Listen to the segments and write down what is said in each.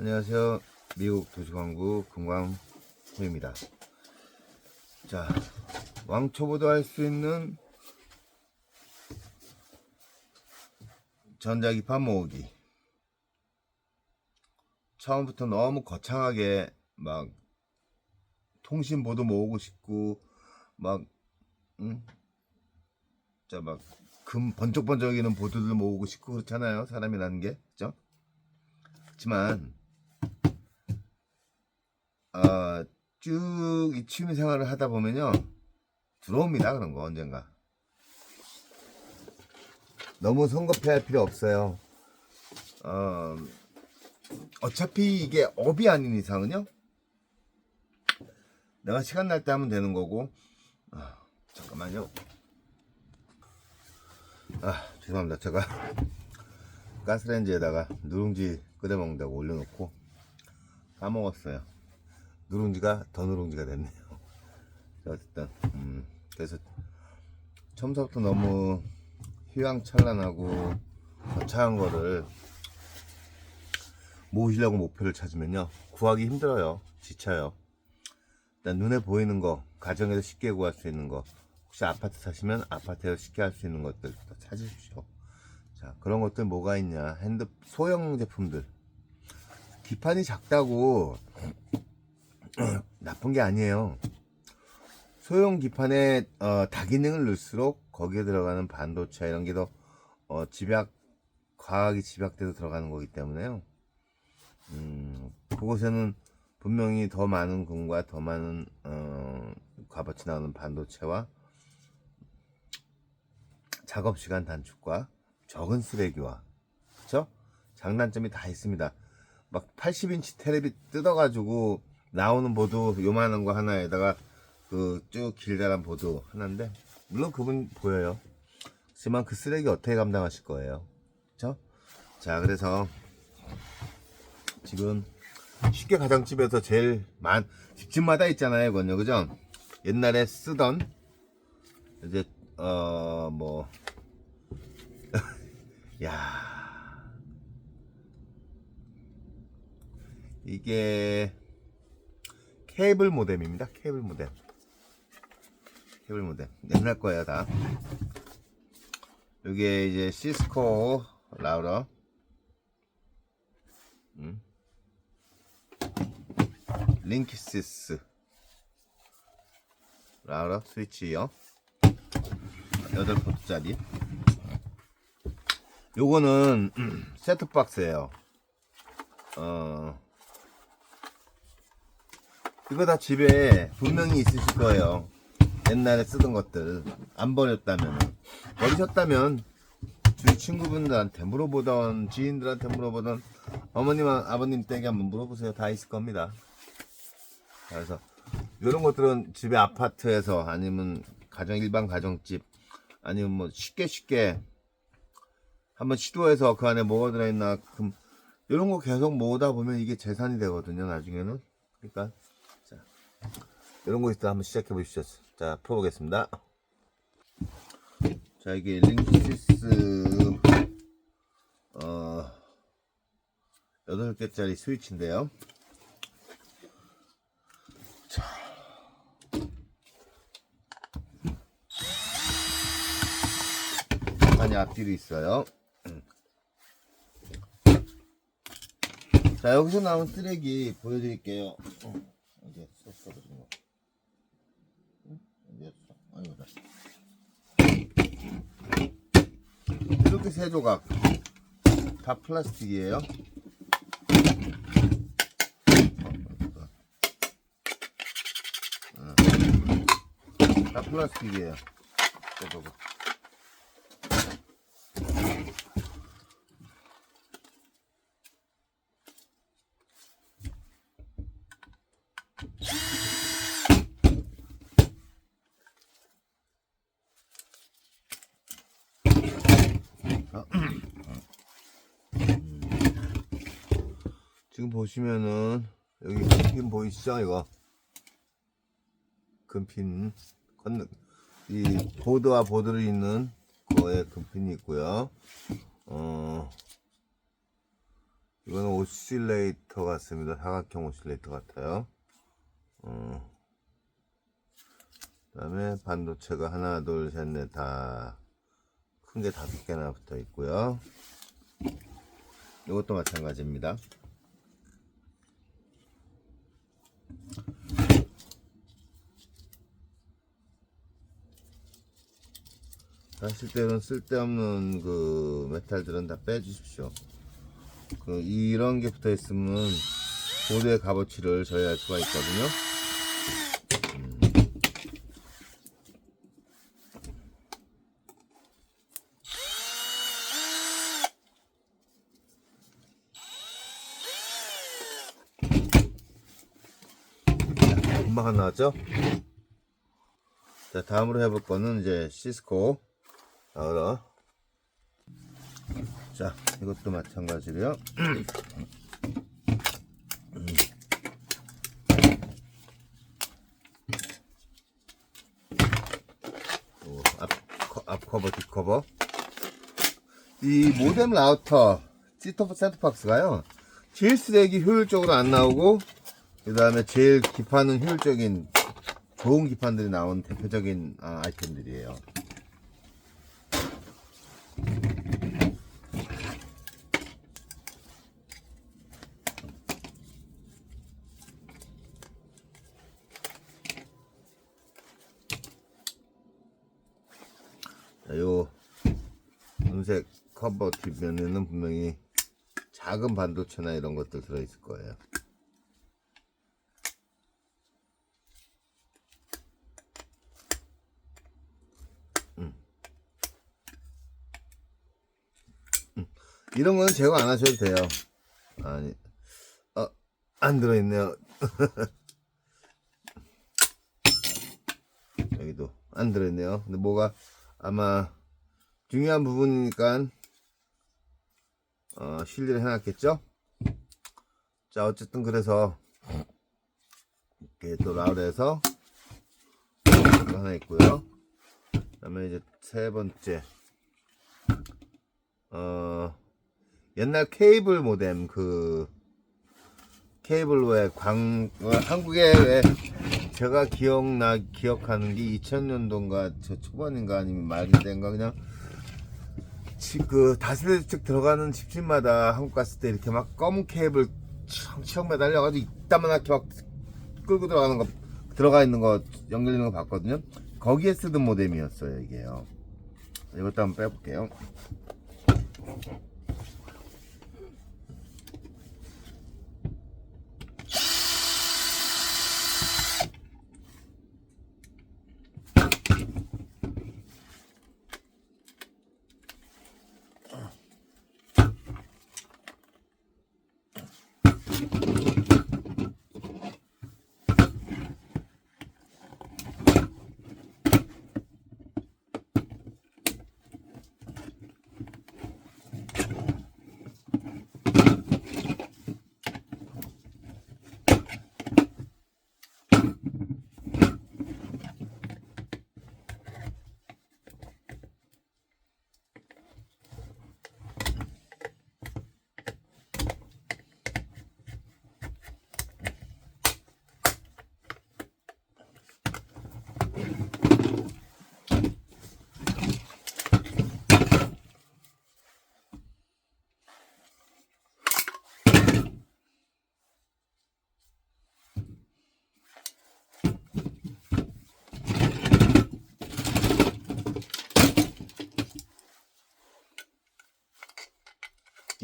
안녕하세요. 미국 도시광구 금광호입니다. 자, 왕초보도 할 수 있는 전자기판 모으기. 처음부터 너무 거창하게 막 통신보도 모으고 싶고 막 응? 자 막 금 번쩍번쩍이는 보드들 모으고 싶고 그렇잖아요. 사람이라는 게 그죠? 그렇지만 어, 쭉이 취미 생활을 하다 보면요. 들어옵니다 그런 거 언젠가. 너무 성급해할 필요 없어요. 어, 어차피 이게 업이 아닌 이상은요. 내가 시간 날 때 하면 되는 거고. 아, 잠깐만요. 아 죄송합니다. 제가 가스레인지에다가 누룽지 끓여 먹는다고 올려놓고 까먹었어요 누룽지가 더 누룽지가 됐네요. 자, 어쨌든 음, 그래서 처음부터 너무 휘황찬란하고 거창한 거를 모으시려고 목표를 찾으면요. 구하기 힘들어요. 지쳐요. 일단 눈에 보이는 거 가정에서 쉽게 구할 수 있는 거 혹시 아파트 사시면 아파트에서 쉽게 할 수 있는 것들부터 찾으십시오. 자 그런 것들 뭐가 있냐. 핸드 소형 제품들. 기판이 작다고 나쁜 게 아니에요 소형 기판에 어, 다기능을 넣을수록 거기에 들어가는 반도체 이런 게 더 어, 집약 과학이 집약돼서 들어가는 거기 때문에요 음, 그곳에는 분명히 더 많은 금과 더 많은 어, 값어치 나오는 반도체와 작업 시간 단축과 적은 쓰레기와 그쵸? 장단점이 다 있습니다. 막 80인치 테레비 뜯어가지고 나오는 보드 요만한 거 하나에다가 그 쭉 길다란 보드 하나인데 물론 그분 보여요. 하지만 그 쓰레기 어떻게 감당하실 거예요? 그쵸? 자 그래서 지금 쉽게 가정집에서 제일 많 집집마다 있잖아요, 그건요, 그죠? 옛날에 쓰던 이제 어 뭐 야. 이게 케이블 모뎀입니다. 케이블 모뎀. 케이블 모뎀. 옛날 거예요, 다. 이게 이제 시스코 라우러. 음. 링키시스 라우러 스위치요. 8포트짜리. 요거는 세트박스예요. 어. 이거 다 집에 분명히 있으실 거예요. 옛날에 쓰던 것들 안 버렸다면 버리셨다면 주위 친구분들한테 물어보던 지인들한테 물어보던 어머님 아버님 댁에 한번 물어보세요. 다 있을 겁니다. 그래서 이런 것들은 집에 아파트에서 아니면 가정 일반 가정집 아니면 뭐 쉽게 쉽게 한번 시도해서 그 안에 뭐가 들어있나 금 이런 거 계속 모으다 보면 이게 재산이 되거든요 나중에는 그러니까 자 이런 거 있다. 한번 시작해 보시죠 자 풀어보겠습니다. 자 이게 링키시스 어 8개짜리 스위치인데요. 많이 앞뒤로 있어요. 자 여기서 나온 쓰레기 보여드릴게요. 어, 그런 거? 응? 어디였어? 아이고 이렇게 세 조각 다 플라스틱이에요. 어, 다 플라스틱이에요. 세 조각. 지금 보시면은 여기 금핀 보이시죠 이거 금핀 건너 이 보드와 보드를 잇는 거에 금핀이 있고요 어 이거는 오실레이터 같습니다. 사각형 오실레이터 같아요. 어. 그다음에 반도체가 하나, 둘, 셋, 넷 다 큰 게 다섯 개나 붙어 있고요. 이것도 마찬가지입니다. 하실 때는 쓸데없는 그 메탈들은 다 빼주십시오. 그 이런 게 붙어 있으면 보드의 값어치를 저해할 수가 있거든요. 음. 자, 금방 안 나왔죠? 자, 다음으로 해볼 거는 이제 시스코 나오라. 자, 이것도 마찬가지로요. 오, 앞, 커버, 뒷 커버. 이 모뎀 라우터, 시토프 세트박스가요. 제일 쓰레기 효율적으로 안 나오고, 그 다음에 제일 기판은 효율적인, 좋은 기판들이 나온 대표적인 아, 아이템들이에요. 자, 요 은색 커버 뒷면에는 분명히 작은 반도체나 이런 것들 들어있을 거예요. 음. 음. 이런 거는 제거 안 하셔도 돼요. 아니, 어, 안 들어있네요. 여기도 안 들어있네요. 근데 뭐가 아마 중요한 부분이니까 어, 실리를 해놨겠죠? 자 어쨌든 그래서 이렇게 또 라울에서 하나 있고요. 그다음에 이제 세 번째 어 옛날 케이블 모뎀 그 케이블로 왜광 어, 한국에 왜 제가 기억나 기억하는 게 2000년도인가 저 초반인가 아니면 말인가 그냥 집, 그 다세대 주택 들어가는 집집마다 한국 갔을 때 이렇게 막 검은 케이블 청청 매달려가지고 이따만하게 막 끌고 들어가는 거 들어가 있는 거 연결되는 거 봤거든요. 거기에 쓰던 모뎀이었어요 이게요. 이것도 한번 빼볼게요.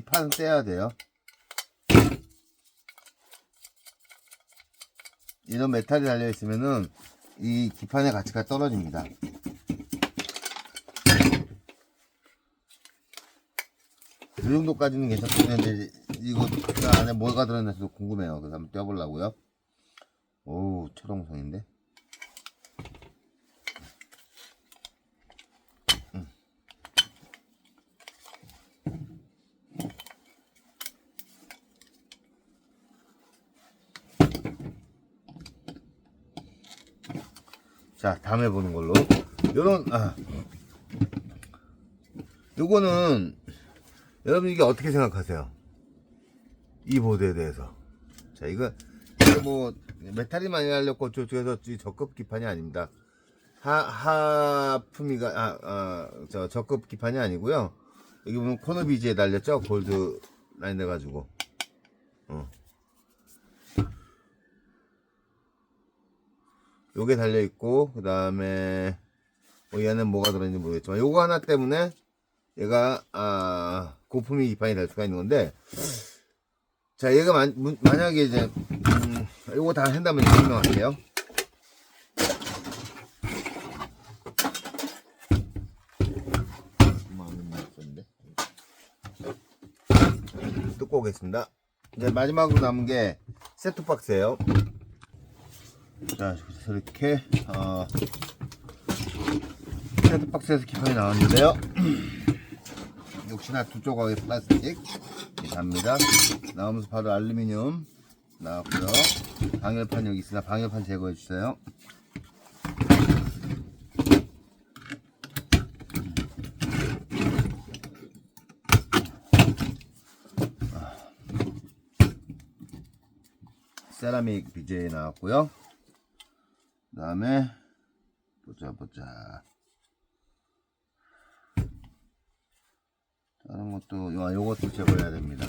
이 판은 떼야 돼요. 이런 메탈이 달려 있으면은 이 기판의 가치가 떨어집니다. 이 정도까지는 괜찮겠는데 이거 그 안에 뭐가 들어있는지도 궁금해요. 그래서 한번 떼어보려고요. 오 초롱성인데. 자, 다음에 보는 걸로. 요런, 아. 요거는, 여러분 이게 어떻게 생각하세요? 이 보드에 대해서. 자, 이거, 뭐, 메탈이 많이 날렸고, 저쪽에서 이 저급 기판이 아닙니다. 하, 하품이가, 아, 아, 저, 저급 기판이 아니고요 여기 보면 코너 비지에 달렸죠? 골드 라인 돼가지고. 어. 요게 달려 있고, 그 다음에, 뭐 얘는 뭐가 들어있는지 모르겠지만, 요거 하나 때문에 얘가, 아, 고품위 기판이 될 수가 있는 건데, 자, 얘가 만, 문- 만약에 이제, 음, 요거 다 한다면 설명할게요. 뜯고 오겠습니다. 이제 마지막으로 남은 게 세트박스예요. 자, 이렇게 어, 세트박스에서 기판이 나왔는데요. 역시나 두 조각의 플라스틱 답니다. 나오면서 바로 알루미늄 나왔고요. 방열판 여기 있으나 방열판 제거해 주세요. 세라믹 BJ 나왔고요. 그 다음에 보자 보자. 다른 것도 요 요것도 제거해야 됩니다.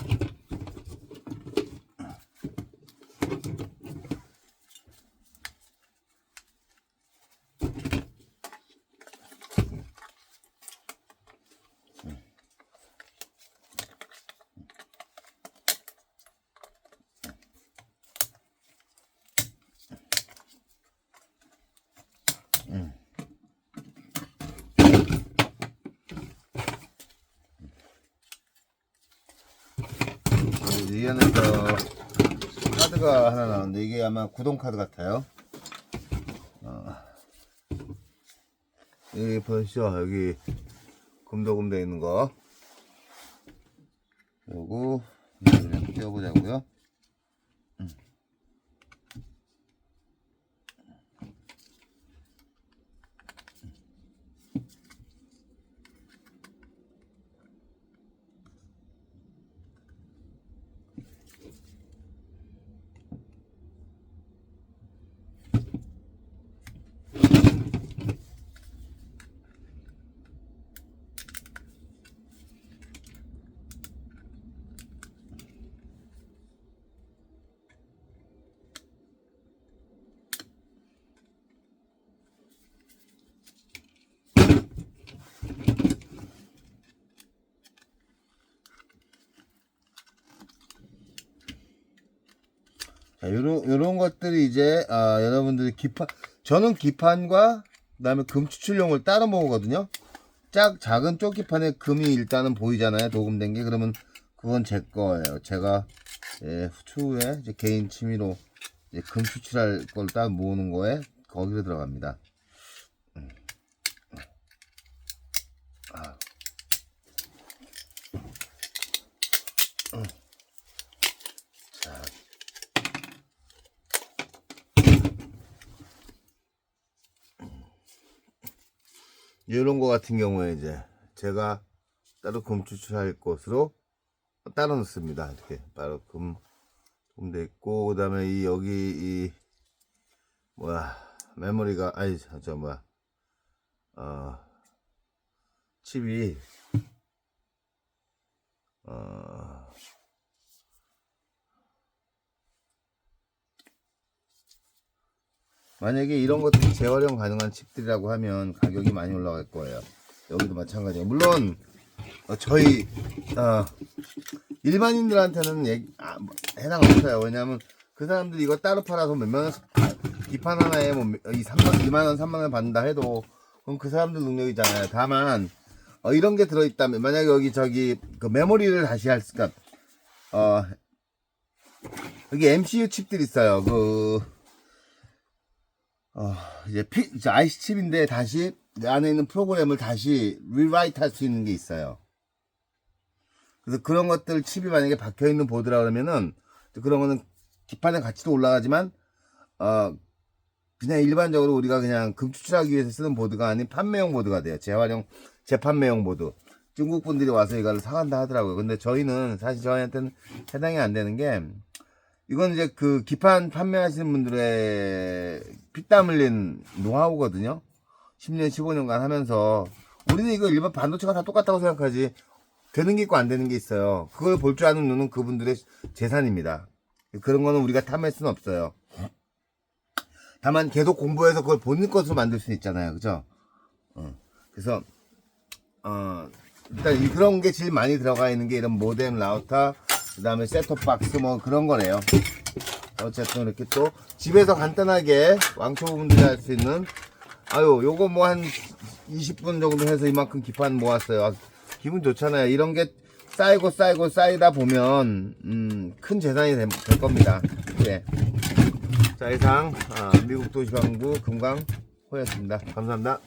이 안에서 카드가 하나 나오는데 이게 아마 구동 카드 같아요. 어. 여기 보시죠 여기 금도금 돼 있는 거. 요거 그냥 띄워보자고요. 음. 자, 요런, 요런 것들이 이제, 아, 여러분들이 기판, 저는 기판과, 그 다음에 금 추출용을 따로 모으거든요. 짝, 작은 쪽기판에 금이 일단은 보이잖아요. 도금된 게. 그러면 그건 제 거예요. 제가, 예, 추후에 이제 개인 취미로 이제 금 추출할 걸 따로 모으는 거에 거기로 들어갑니다. 이런 거 같은 경우에 이제 제가 따로 금 추출할 것으로 따로 넣습니다. 이렇게 바로 금, 금돼 있고 그 다음에 이 여기 이 뭐야 메모리가 아니 저, 저 뭐야 어 칩이 만약에 이런 것들이 재활용 가능한 칩들이라고 하면 가격이 많이 올라갈 거예요. 여기도 마찬가지예요. 물론 어, 저희 어, 일반인들한테는 얘기- 아, 뭐, 해당 없어요. 왜냐하면 그 사람들이 이거 따로 팔아서 몇만 원, 기판 하나에 뭐, 이 3만, 2만 원, 3만 원 받는다 해도, 그럼 그 사람들 능력이잖아요. 다만, 어, 이런 게 들어있다면, 만약에 여기 저기, 그 메모리를 다시 할, 그니까, 어, 여기 MCU 칩들 있어요. 그, 어, 이제 피, 이제 IC 칩인데 다시 안에 있는 프로그램을 다시 리라이트 할 수 있는 게 있어요. 그래서 그런 것들 칩이 만약에 박혀 있는 보드라 그러면은 그런 거는 기판의 가치도 올라가지만 어 그냥 일반적으로 우리가 그냥 금 추출하기 위해서 쓰는 보드가 아닌 판매용 보드가 돼요. 재활용 재판매용 보드. 중국 분들이 와서 이걸 사간다 하더라고요. 근데 저희는 사실 저희한테는 해당이 안 되는 게 이건 이제 그 기판 판매하시는 분들의 피땀 흘린 노하우거든요. 10년, 15년간 하면서 우리는 이거 일반 반도체가 다 똑같다고 생각하지 되는 게 있고 안 되는 게 있어요. 그걸 볼 줄 아는 눈은 그분들의 재산입니다. 그런 거는 우리가 탐할 수는 없어요. 다만 계속 공부해서 그걸 본인 것으로 만들 수 있잖아요. 그죠? 어. 그래서 어, 일단 이 그런 게 제일 많이 들어가 있는 게 이런 모뎀 라우터 그 다음에 셋톱 박스 뭐 그런 거네요. 어쨌든 이렇게 또 집에서 간단하게 왕초보분들이 할 수 있는 아유 요거 뭐 한 20분 정도 해서 이만큼 기판 모았어요. 아, 기분 좋잖아요. 이런 게 쌓이고 쌓이고 쌓이다 보면 음, 큰 재산이 될, 될 겁니다. 네. 자 이상 아, 미국 도시방부 금강 호였습니다. 감사합니다.